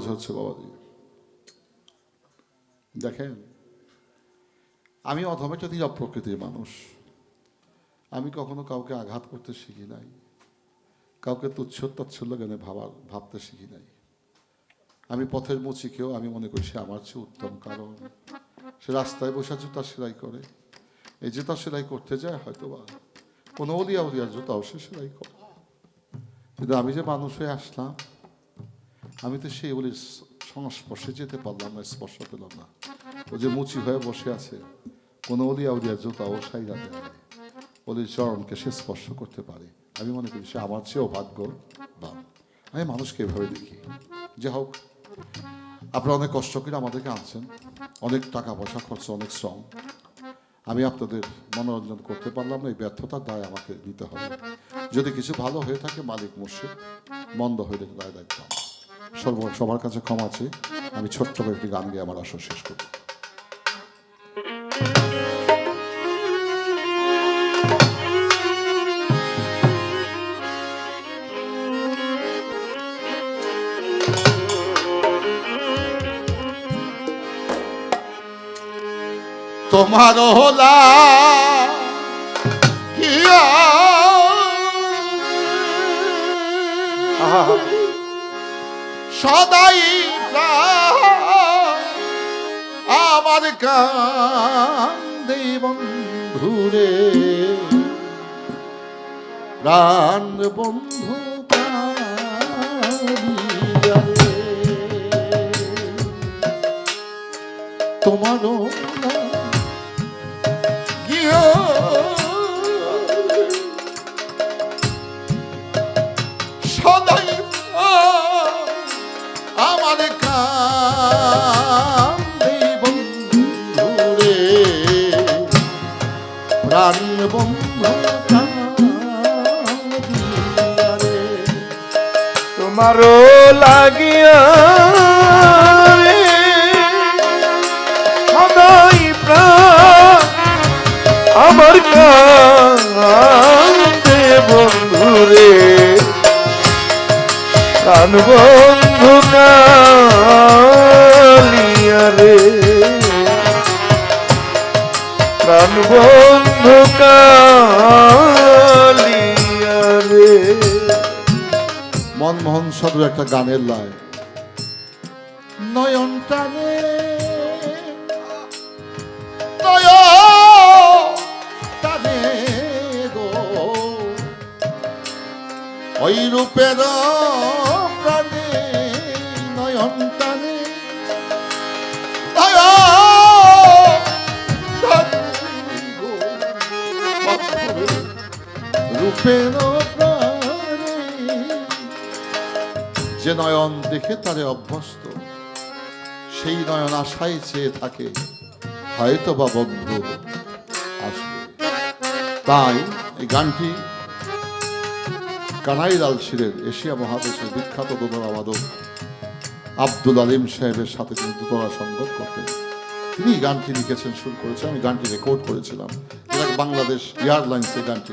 Noise হচ্ছে বাবাজি। দেখেন, আমি অধমেটা দিয়ে অপ্রকৃতির মানুষ। আমি কখনো কাউকে আঘাত করতে শিখি নাই। কাউকে তুচ্ছ তাচ্ছল্য জ্ঞানে ভাবা, ভাবতে শিখি নাই। আমি পথের মুচিকেও আমি মনে করি সে আমার চেয়ে উত্তম কারণ। সে রাস্তায় বসে জুতা সেলাই করে। এই জুতা সেলাই করতে যায় হয়তো বা কোনো অলিয়া উলিয়ার জুতাও সে সেলাই করে। কিন্তু আমি যে মানুষ হয়ে আসলাম আমি তো সেই বলি সংস্পর্শে যেতে পারলাম না, স্পর্শ পেলাম না। ও যে মুচি হয়ে বসে আছে, কোনো অলিয়া উলিয়া জুতা ও সাইরা দেয় অলির চরণকে সে স্পর্শ করতে পারে। আমি মনে করি সে আমার চেয়েও ভাগ্য বা আমি মানুষকে এভাবে দেখি। যে হোক, আপনারা অনেক কষ্ট করে আমাদেরকে আনছেন। অনেক টাকা পয়সা খরচ, অনেক শ্রম। আমি আপনাদের মনোরঞ্জন করতে পারলাম না, এই ব্যর্থতার দায় আমাকে নিতে হবে। যদি কিছু ভালো হয়ে থাকে, মালিক মুর্শিদ, মন্দ হয়ে দায় দায়িত্ব। সর্ব সবার কাছে ক্ষমা আছে আমি ছোট্ট করে একটি গান দিয়ে আমার আসর শেষ করব। তোমার হোলা কিয়া সদাই আমার কান্দে বন্ধুরে প্রাণ বন্ধু তোমারও প্রাণ বন্ধু তোমারও লাগিয়া রে আমার কান্দে বন্ধুরে প্রাণ বন্ধু কালিয়া রে। বন্ধু রে মনমোহন সদর একটা গানের লাই নয়ন টানে। টানে ওই রূপের প্রাণে যে নয়ন দেখে তারে অভ্যস্ত, সেই নয়ন আশায় চেয়ে থাকে, হয়তো বা বন্ধু আসবে। তাই এই গানটি কানাইলাল ছিলেন এশিয়া মহাদেশের বিখ্যাত দোতলা বাদক আব্দুল আলিম সাহেবের সাথে তিনি দোতলা সংগত করতেন। তিনি গানটি লিখেছেন, শুরু করেছেন, আমি গানটি রেকর্ড করেছিলাম। বাংলাদেশ এয়ারলাইন্সে গানটি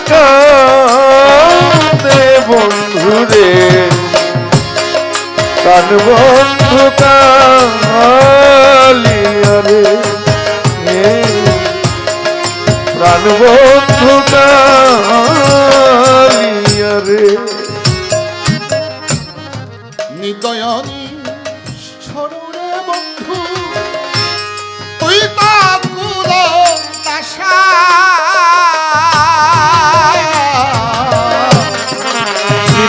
আমার কান বন্ধু রে প্রাণ বন্ধু কালিয়া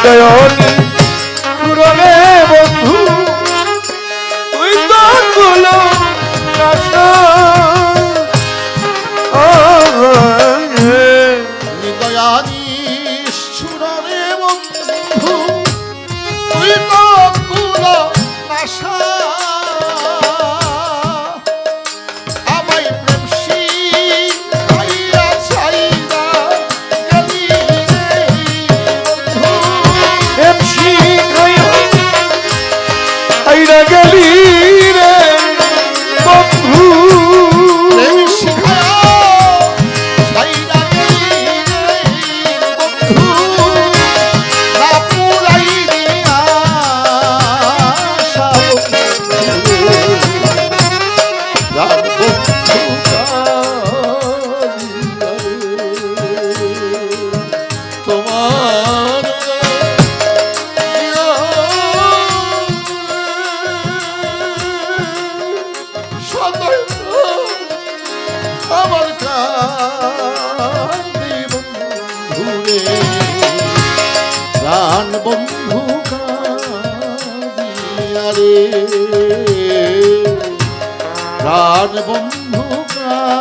Dayon প্রাণ বন্ধু প্রাণ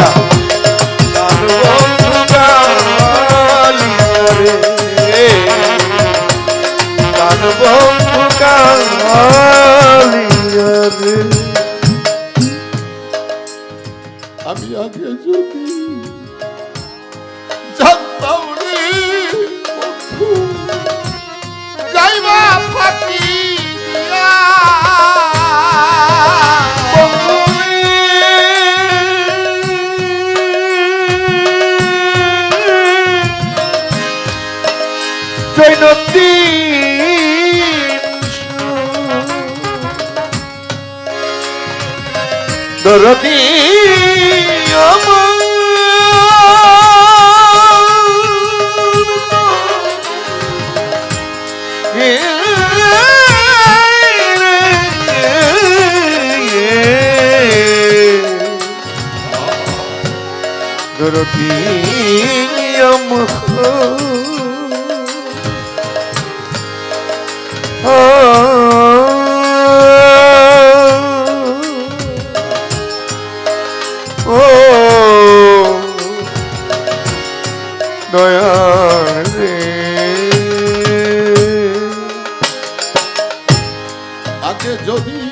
Venga. প্রতি ও দয়ার রে আগে যদি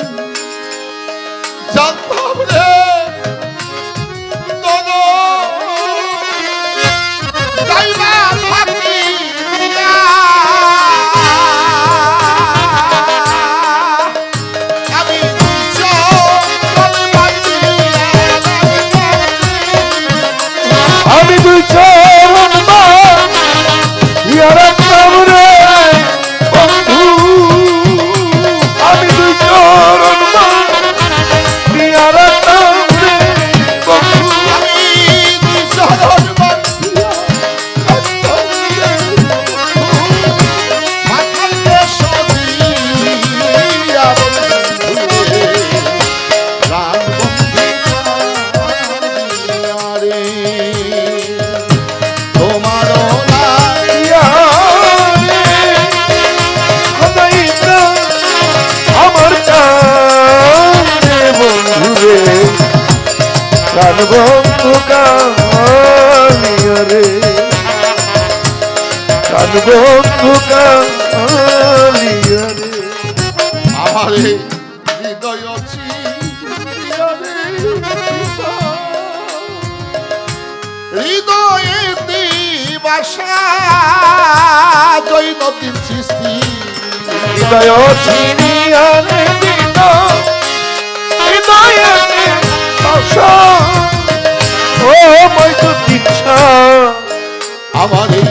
প্রাণ বন্ধু কানিয়া রে। প্রাণ বন্ধু কানিয়া রে। আমারে হৃদয় চিরিয়ারে হৃদয়েতে বাসা জৈনদীর সৃষ্টি। হৃদয় চিনিয়ারে হৃদয়ে আশা মৈত্র ইচ্ছা আমার এই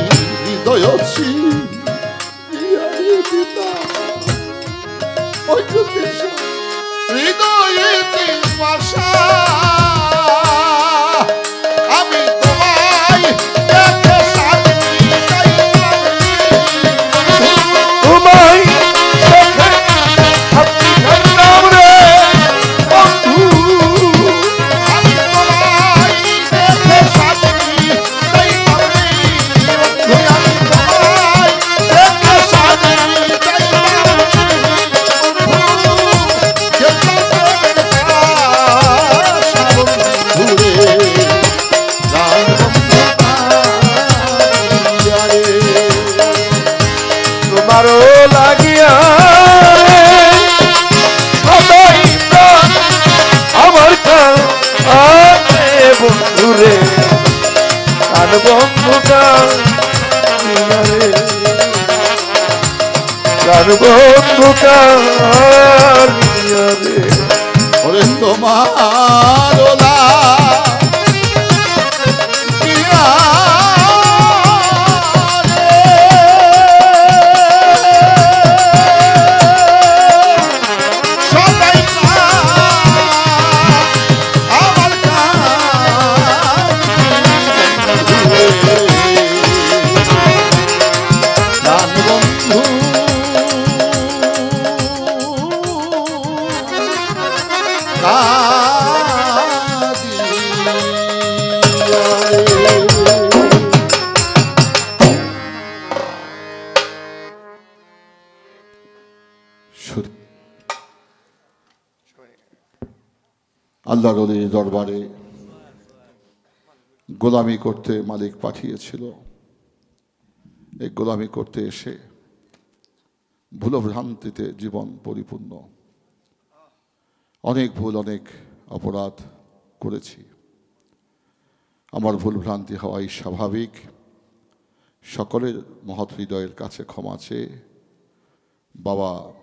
কান বন্ধু কানিয়া রে। ওরে তোমার ওলা। দরবারে গোলামি করতে মালিক পাঠিয়েছিল। এই গোলামি করতে এসে ভুলভ্রান্তিতে জীবন পরিপূর্ণ। অনেক ভুল, অনেক অপরাধ করেছি। আমার ভুল ভ্রান্তি হওয়াই স্বাভাবিক। সকলের মহৎ হৃদয়ের কাছে ক্ষমা চেয়ে বাবা